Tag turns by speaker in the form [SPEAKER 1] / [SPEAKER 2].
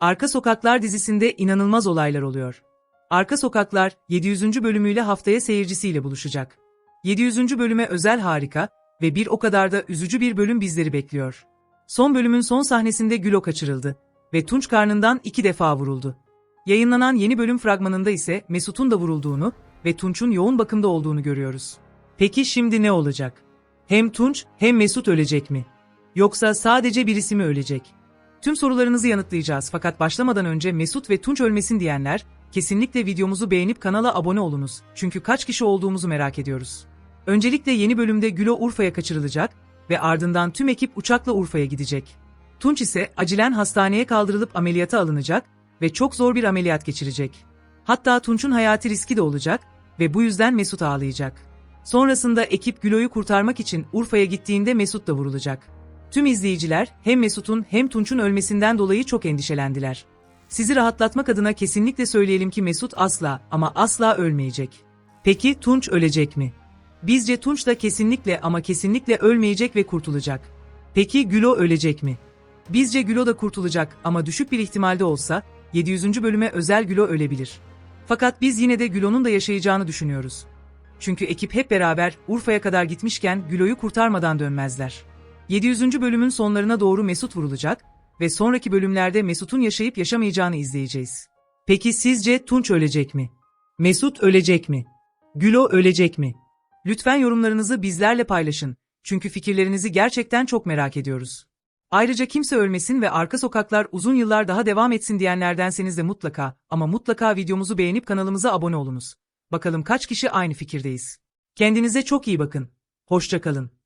[SPEAKER 1] Arka Sokaklar dizisinde inanılmaz olaylar oluyor. Arka Sokaklar 700. bölümüyle haftaya seyircisiyle buluşacak. 700. bölüme özel harika ve bir o kadar da üzücü bir bölüm bizleri bekliyor. Son bölümün son sahnesinde Gülo kaçırıldı ve Tunç karnından iki defa vuruldu. Yayınlanan yeni bölüm fragmanında ise Mesut'un da vurulduğunu ve Tunç'un yoğun bakımda olduğunu görüyoruz. Peki şimdi ne olacak? Hem Tunç hem Mesut ölecek mi? Yoksa sadece birisi mi ölecek? Tüm sorularınızı yanıtlayacağız fakat başlamadan önce Mesut ve Tunç ölmesin diyenler, kesinlikle videomuzu beğenip kanala abone olunuz. Çünkü kaç kişi olduğumuzu merak ediyoruz. Öncelikle yeni bölümde Gülo Urfa'ya kaçırılacak ve ardından tüm ekip uçakla Urfa'ya gidecek. Tunç ise acilen hastaneye kaldırılıp ameliyata alınacak ve çok zor bir ameliyat geçirecek. Hatta Tunç'un hayati riski de olacak ve bu yüzden Mesut ağlayacak. Sonrasında ekip Gülo'yu kurtarmak için Urfa'ya gittiğinde Mesut da vurulacak. Tüm izleyiciler hem Mesut'un hem Tunç'un ölmesinden dolayı çok endişelendiler. Sizi rahatlatmak adına kesinlikle söyleyelim ki Mesut asla ama asla ölmeyecek. Peki Tunç ölecek mi? Bizce Tunç da kesinlikle ama kesinlikle ölmeyecek ve kurtulacak. Peki Gülo ölecek mi? Bizce Gülo da kurtulacak ama düşük bir ihtimalde olsa 700. bölüme özel Gülo ölebilir. Fakat biz yine de Gülo'nun da yaşayacağını düşünüyoruz. Çünkü ekip hep beraber Urfa'ya kadar gitmişken Gülo'yu kurtarmadan dönmezler. 700. bölümün sonlarına doğru Mesut vurulacak ve sonraki bölümlerde Mesut'un yaşayıp yaşamayacağını izleyeceğiz. Peki sizce Tunç ölecek mi? Mesut ölecek mi? Gülo ölecek mi? Lütfen yorumlarınızı bizlerle paylaşın. Çünkü fikirlerinizi gerçekten çok merak ediyoruz. Ayrıca kimse ölmesin ve arka sokaklar uzun yıllar daha devam etsin diyenlerdenseniz de mutlaka ama mutlaka videomuzu beğenip kanalımıza abone olunuz. Bakalım kaç kişi aynı fikirdeyiz. Kendinize çok iyi bakın. Hoşça kalın.